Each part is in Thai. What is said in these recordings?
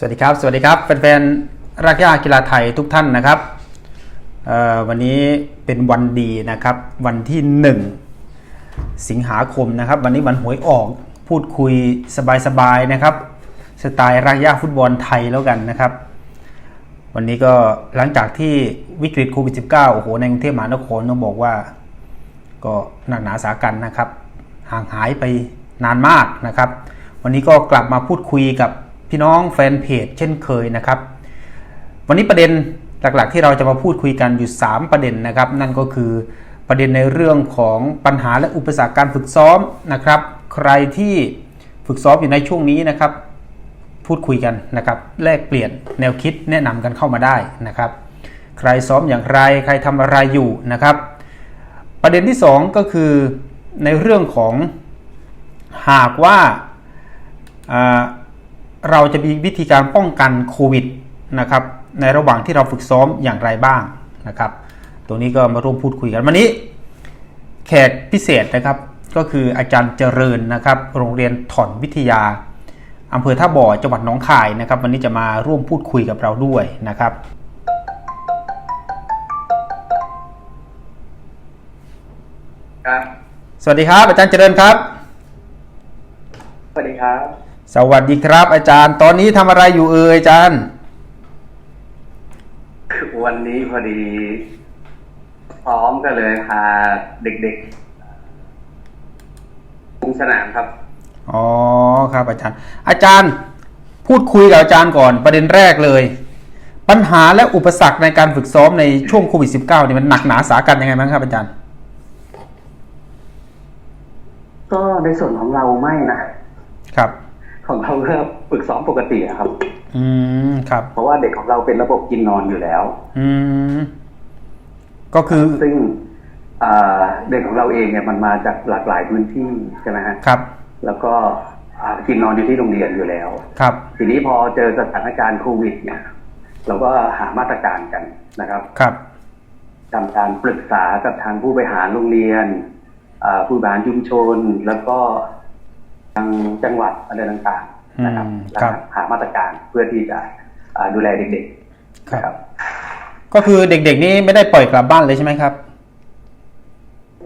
สวัสดีครับ สวัสดีครับแฟนๆรักกีฬากีฬาไทยทุกท่านนะครับวันนี้เป็นวันดีนะครับ วันที่ 1 สิงหาคมนะครับ วันนี้วันหวยออกพูดคุยสบายๆนะครับสไตล์รักย่าฟุตบอลไทยแล้วกันนะครับ วันนี้ก็หลังจากที่วิกฤตโควิด -19 โอ้โหในกรุงเทพมหานครต้องบอกว่า ก็หนักหนาสากันนะครับ ห่างหายไปนานมากนะครับ วันนี้ก็กลับมาพูดคุยกับ พี่น้องแฟนเพจเช่นเคยนะครับ วันนี้ประเด็นหลักๆ ที่เราจะมาพูดคุยกันอยู่ 3 ประเด็นนะครับ นั่นก็คือประเด็นในเรื่องของปัญหาและอุปสรรคการฝึกซ้อมนะครับ ใครที่ฝึกซ้อมอยู่ในช่วงนี้นะครับ พูดคุยกันนะครับแลกเปลี่ยนแนวคิดแนะนำกันเข้ามาได้นะครับ ใครซ้อมอย่างไรใครทำอะไรอยู่นะครับ ประเด็นที่ 2 ก็คือในเรื่องของหากว่าอ่า เราจะมีวิธีการป้องกันโควิดนะครับในระหว่างที่เราฝึกซ้อมอย่างไรบ้างนะครับ ตรงนี้ก็มาร่วมพูดคุยกันวันนี้ แขกพิเศษนะครับก็คืออาจารย์เจริญนะครับ โรงเรียนถอนวิทยาอำเภอท่าบ่อจังหวัดหนองคายนะครับ วันนี้จะมาร่วมพูดคุยกับเราด้วยนะครับ ครับ สวัสดีครับ อาจารย์เจริญครับ สวัสดีครับ สวัสดีครับ อาจารย์ ตอนนี้ทำอะไรอยู่เอ่ยอาจารย์ วันนี้พอดีพร้อมก็เลยพาเด็กๆลงสนามครับ อ๋อครับ อาจารย์ อาจารย์ พูดคุยกับอาจารย์ก่อนประเด็นแรกเลย ปัญหาและอุปสรรคในการฝึกซ้อมในช่วงโควิด -19 เนี่ยมันหนักหนาสากันยังไงบ้างครับอาจารย์ ก็ในส่วนของเราไม่นะครับ ของเราก็ฝึกซ้อมปกติอะครับ อืมครับ เพราะว่าเด็กของเราเป็นระบบกินนอนอยู่แล้ว อืมก็คือซึ่งอ่าเด็กของเราเองเนี่ยมันมาจากหลากหลายพื้นที่ใช่ไหมฮะครับ แล้วก็อ่ากินนอนอยู่ที่โรงเรียนอยู่แล้ว ครับ ทีนี้พอเจอสถานการณ์โควิด เนี่ยเราก็หามาตรการกันนะครับ ครับทำการปรึกษากับทางผู้บริหารโรงเรียนอ่าผู้บริหารชุมชน แล้วก็ ทางจังหวัดอะไรต่างๆนะครับอืมแล้วครับหามาตรการเพื่อที่จะอ่าดูแลเด็กๆนะครับ ก็คือเด็กๆนี่ไม่ได้ปล่อยกลับบ้านเลยใช่ไหมครับ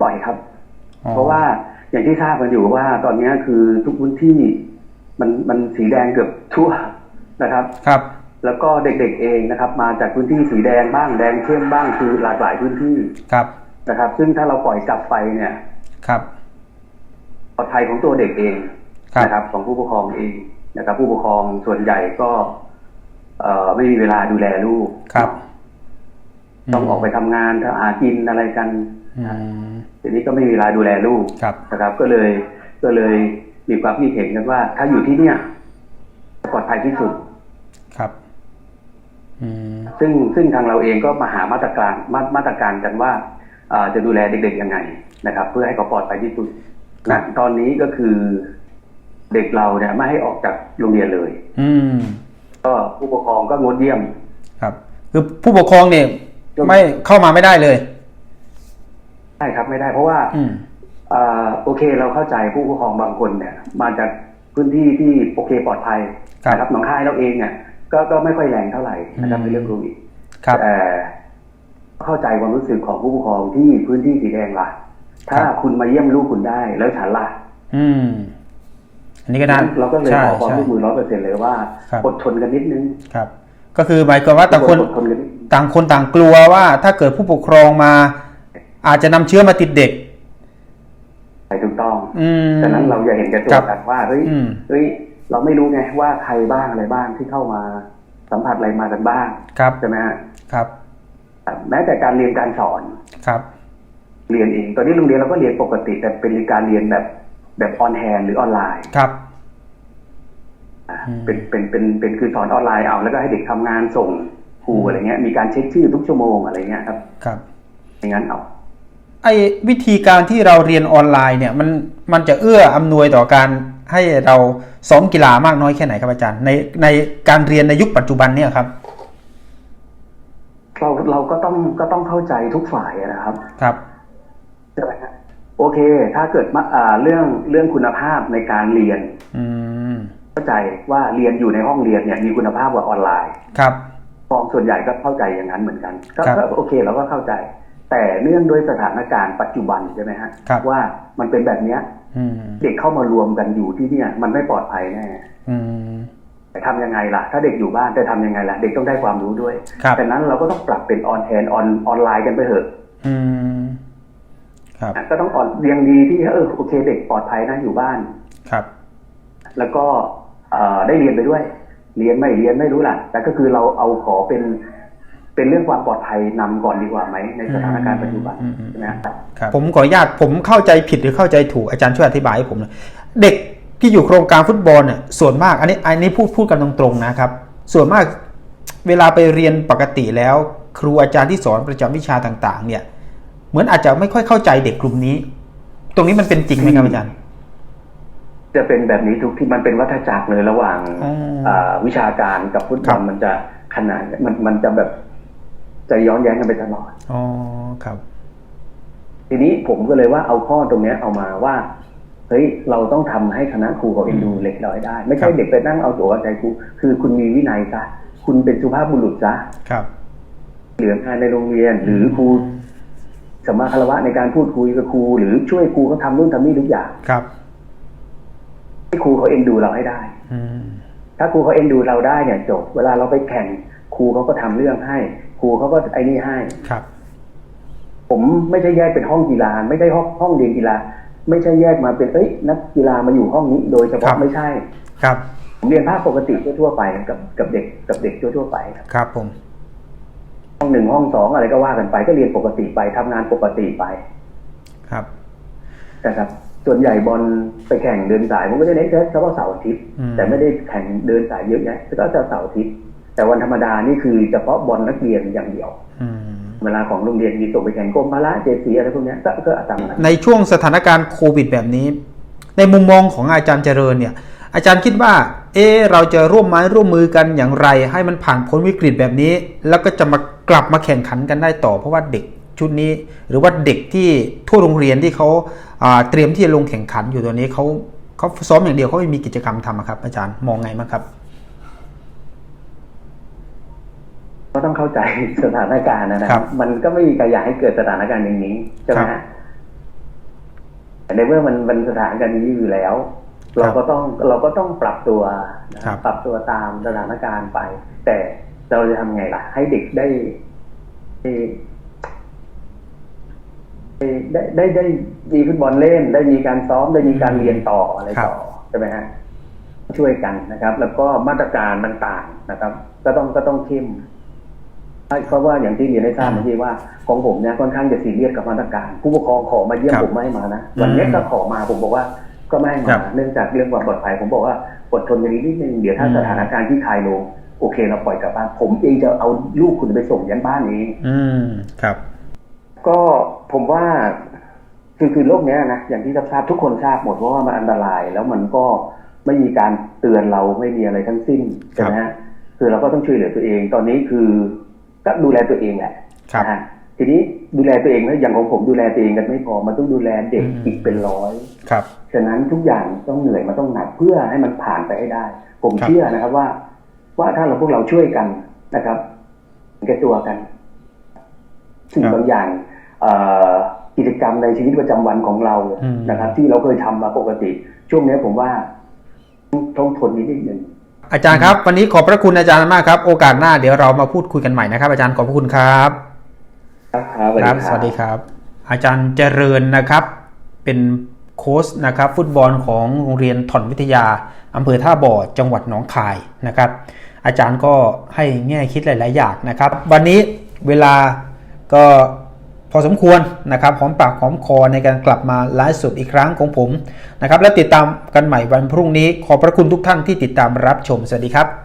ปล่อยครับอ๋อเพราะว่าอย่างที่ทราบกันอยู่ว่าตอนนี้คือทุกพื้นที่มันมันสีแดงเกือบทั่วนะครับครับ แล้วก็เด็กๆเองนะครับ มาจากพื้นที่สีแดงบ้างแดงเข้มบ้างคือหลากหลายพื้นที่ครับนะครับ ซึ่งถ้าเราปล่อยกลับไปเนี่ยครับปลอดภัยของตัวเด็กเองครับ นะครับของผู้ปกครองเองนะครับ ผู้ปกครองส่วนใหญ่ก็ เอ่อไม่มีเวลาดูแลลูกครับ ต้องออกไปทำงานหากินอะไรกันอืมทีนี้ก็ไม่มีเวลาดูแลลูกครับนะครับ ก็เลย ก็เลยมีความคิดเห็นกันว่า ถ้าอยู่ที่เนี่ยปลอดภัยที่สุดครับอืมซึ่งซึ่งทางเราเองก็มาหามาตรการมามาตรการกันว่าเอ่อจะดูแลเด็กๆยังไงนะครับ เพื่อให้เขาปลอดภัยที่สุดครัณบตอนนี้ก็คือ เด็กเราเนี่ยไม่ให้ออกจากโรงเรียนเลย อืม ก็ผู้ปกครองก็งดเยี่ยม ครับคือผู้ปกครองเนี่ยไม่เข้ามาไม่ได้เลยใช่ครับไม่ได้เพราะว่าอืมเอ่อโอเคเราเข้าใจผู้ปกครองบางคนเนี่ย มาจากพื้นที่ที่โอเคปลอดภัยครับนะครับหนองคายเราเองเนี่ยก็ก็ไม่ค่อยแรงเท่าไหร่นะครับอืมในเรื่องโควิดครับแต่เข้าใจความรู้สึกของผู้ปกครองที่พื้นที่สีแดงล่ะ ถ้าครับคุณมาเยี่ยมลูกคุณได้แล้วฉันล่ะ อืม อันนี้ก็น่าเราก็เลยใช่ขอความใช่ร่วมมือร้อยเปอร์เซ็นต์เลยว่าครับอดทนกันนิดนึงครับ ก็คือหมายความว่าต่างคนอดทนกันนิดนึงต่างคนต่างกลัวว่าถ้าเกิดผู้ปกครองมา อาจจะนำเชื้อมาติดเด็กใช่ถูกต้องอืมฉะนั้นเราอย่าเห็นแก่ตัครัวบกันว่าเฮ้ยอืมเฮ้ยเราไม่รู้ไงว่าใครบ้างอะไรบ้างที่เข้ามาสัมผัสอะไรมากันบ้างครับใช่ไหมฮะครับ แม้แต่การเรียนการสอนครับ เรียนเองตอนนี้โรงเรียนเราก็เรียนปกติแต่เป็นการเรียนแบบ แบบออนแฮนหรือออนไลน์ครับอะอืมเป็นเป็นเป็นเป็นคือสอนออนไลน์เอา แล้วก็ให้เด็กทำงานส่งครูอะไรเงี้ย มีการเช็คชื่อทุกชั่วโมงอะไรเงี้ยครับ ครับอย่างนั้นเอาไอ้วิธีการที่เราเรียนออนไลน์เนี่ย มันมันจะเอื้ออำนวยต่อการให้เราซ้อมกีฬามากน้อยแค่ไหนครับอาจารย์ ในในการเรียนในยุคปัจจุบันเนี่ยครับ เราเราก็ต้องก็ต้องเข้าใจทุกฝ่ายนะครับ ครับใช่ไหมฮะ โอเค ถ้าเกิดมาอ่าเรื่องเรื่องคุณภาพในการเรียนอืมเข้าใจว่าเรียนอยู่ในห้องเรียนเนี่ยมีคุณภาพกว่าออนไลน์ ครับฟองส่วนใหญ่ก็เข้าใจอย่างนั้นเหมือนกันก็ครับก็โอเคเราก็เข้าใจ แต่เนื่องด้วยสถานการณ์ปัจจุบันใช่ไหมฮะครับว่ามันเป็นแบบเนี้ยอืมเด็กเข้ามารวมกันอยู่ที่เนี่ย มันไม่ปลอดภัยแน่อืมแต่ทำยังไงล่ะ ถ้าเด็กอยู่บ้านจะทำยังไงล่ะ เด็กต้องได้ความรู้ด้วยครับแต่นั้นเราก็ต้องปรับเป็นออนแทนออนออนไลน์กันไปเถอะอืมครับ ก็ต้องออนเรียงดีที่เออโอเคเด็กปลอดภัยนะอยู่บ้านครับ แล้วก็เอ่อได้เรียนไปด้วย เรียนไม่เรียนไม่รู้ล่ะ แต่ก็คือเราเอาขอเป็น เป็นเรื่องความปลอดภัยนำก่อนดีกว่าไหมในสถานการณ์ปัจจุบันอืมอืมใช่ไหมครับครับผมขออนุญาตผมเข้าใจผิดหรือเข้าใจถูกอาจารย์ช่วยอธิบายให้ผมหน่อยเด็กที่อยู่โครงการฟุตบอลเนี่ยส่วนมากอันนี้อันนี้พูดพูดกันตรงๆนะครับ ส่วนมากเวลาไปเรียนปกติแล้ว ครูอาจารย์ที่สอนประจำวิชาต่าง ๆ เนี่ย เหมือนอาจจะไม่ค่อยเข้าใจเด็กกลุ่มนี้ ตรงนี้มันเป็นจริงไหมครับอาจารย์ จะเป็นแบบนี้ทุกที่มันเป็นวัฏจักรเลยระหว่างอ๋ออ่าวิชาการกับฟุตบครัอลบมันจะขนาดมันมันจะแบบจะย้อนแย้งกันไปตลอดอ๋อครับ ทีนี้ผมก็เลยว่าเอาข้อตรงเนี้ยเอามาว่าเฮ้ยเราต้องทำให้คณะครูเขาเอ็นดูเล็กน้อยได้ ไม่ใช่ครับเด็กไปนั่งเอาตัวเอาใจครูคือคุณมีวินัยซะคุณเป็นสุภาพบุรุษซะครับเหลืองานในโรงเรียน หรือครู สมมาคารวะในการพูดคุยกับครูหรือช่วยครูเขาทำนู่นทำนี่ทุกอย่างครับให้ครูเขาเอ็นดูเราให้ได้อืมถ้าครูเขาเอ็นดูเราได้เนี่ยจบเวลาเราไปแข่งครูเขาก็ทำเรื่องให้ ครูเขาก็ไอ้นี่ให้ครับ ผมไม่ใช่แยกเป็นห้องกีฬาไม่ได้ห้องห้องเรียนกีฬาไม่ใช่แยกมาเป็นเอ้ยนักกีฬามาอยู่ห้องนี้ โดยเฉครัพาะบไม่ใช่ ครับผมเรียนภาคปกติทั่วๆไปกับกับเด็กกับเด็กทั่วๆไปครับ ครับผม ห้องหนึ่งห้องสองอะไรก็ว่ากันไป ก็เรียนปกติไปทำงานปกติไป ครับนะครับ ส่วนใหญ่บอลไปแข่งเดินสายผมก็จะเน้นแค่เฉพาะเสาร์อาทิตย์อืมแต่ไม่ได้แข่งเดินสายเยอะแยะก็จะเสาร์อาทิตย์แต่วันธรรมดานี่คือเฉพาะบอลนักเรียนอย่างเดียวอืมเวลาของโรงเรียนมีส่งไปแข่งกรมพละเจสีอะไรพวกเนี้ยก็ก็ตามนั้นในช่วงสถานการณ์โควิดแบบนี้ ในมุมมองของอาจารย์เจริญเนี่ย อาจารย์คิดว่า เอะเราจะร่วมไม้ร่วมมือกันอย่างไร ให้มันผ่านพ้นวิกฤตแบบนี้ แล้วก็จะมา กลับมาแข่งขันกันได้ต่อ เพราะว่าเด็กชุดนี้ หรือว่าเด็กที่ทั่วโรงเรียนที่เขาอ่าเตรียมที่จะลงแข่งขันอยู่ตัวนี้เขาเขาซ้อมอย่างเดียวเขาไม่มีกิจกรรมทำอะครับ อาจารย์มองไงบ้างครับก็ต้องเข้าใจสถานการณ์นะนะครับมันก็ไม่มีใครอยากให้เกิดสถานการณ์อย่างนี้ใช่ไหมครัฮะบแต่ในเมื่อมันมันสถานการณ์นี้อยู่แล้ว เราก็ต้องเราก็ต้องปรับตัวนะครับปรับตัวตามสถานการณ์ไป แต่ เราจะทำไงล่ะ ให้เด็กได้ได้ได้ได้ได้มีฟุตบอลเล่น ได้มีการซ้อมได้มีการเรียนต่ออะไรต่อใช่ไหมฮะช่วยกันนะครับ แล้วก็มาตรการต่างๆนะครับ ก็ต้องก็ต้องเข้มเพราะว่าอย่างที่เรียนให้ทราบเมื่อกี้ว่าของผมเนี่ยค่อนข้างจะซีเรียสกับมาตรการ ผู้ปกครองขอมาเยี่ยมครับผมไม่ให้มานะวันนี้ก็ขอมาผมบอกว่าก็ไม่ให้ครัมาบเนื่องจากเรื่องความปลอดภัยผมบอกว่าอดทนกันนิดนึงเดี๋ยวถ้าอืมสถานการณ์ที่คลายลง โอเคเราปล่อยกลับบ้าน ผมเองจะเอาลูกคุณไปส่งยันบ้านเองอืมครับ ก็ผมว่าคือคือโรคเนี้ยนะอย่างที่ทราบทุกคนทราบหมดว่ามันอันตรายแล้วมันก็ไม่มีการเตือนเราไม่มีอะไรทั้งสิ้นใช่ไหมฮะคือเราก็ต้องช่วยเหลือตัวเอง ตอนนี้คือก็ดูแลตัวเองแหละครับนะฮะทีนี้ดูแลตัวเองแล้วอย่างของผมดูแลตัวเองกันไม่พอมันต้องดูแลเด็กอืมอีกเป็นร้อยครับฉะนั้นทุกอย่างต้องเหนื่อยมันต้องหนักเพื่อให้มันผ่านไปให้ได้ ผมครับเชื่อนะครับว่า ว่าถ้าเราพวกเราช่วยกันนะครับเห็นแก่ตัวกันสิ่งบางอย่างเอ่อกิจกรรมในชีวิตประจำวันของเราอืมนะครับ ที่เราเคยทำมาปกติ ช่วงนี้ผมว่าต้องทนนิดนิดหนึ่งอาจารย์ครับ วันนี้ขอบพระคุณอาจารย์มากครับ โอกาสหน้าเดี๋ยวเรามาพูดคุยกันใหม่นะครับ อาจารย์ขอบพระคุณครับครับสวัสดีครับ อาจารย์เจริญนะครับ เป็นโค้ชนะครับ ฟุตบอลของโรงเรียนถอนวิทยา อำเภอท่าบ่อจังหวัดหนองคายนะครับ อาจารย์ก็ให้แง่คิดหลาย ๆ อย่างนะครับ วันนี้เวลาก็พอสมควรนะครับหอมปากหอมคอในการกลับมาไลฟ์สดอีกครั้งของผมนะครับ และติดตามกันใหม่วันพรุ่งนี้ขอพระคุณทุกท่านที่ติดตามรับชมสวัสดีครับ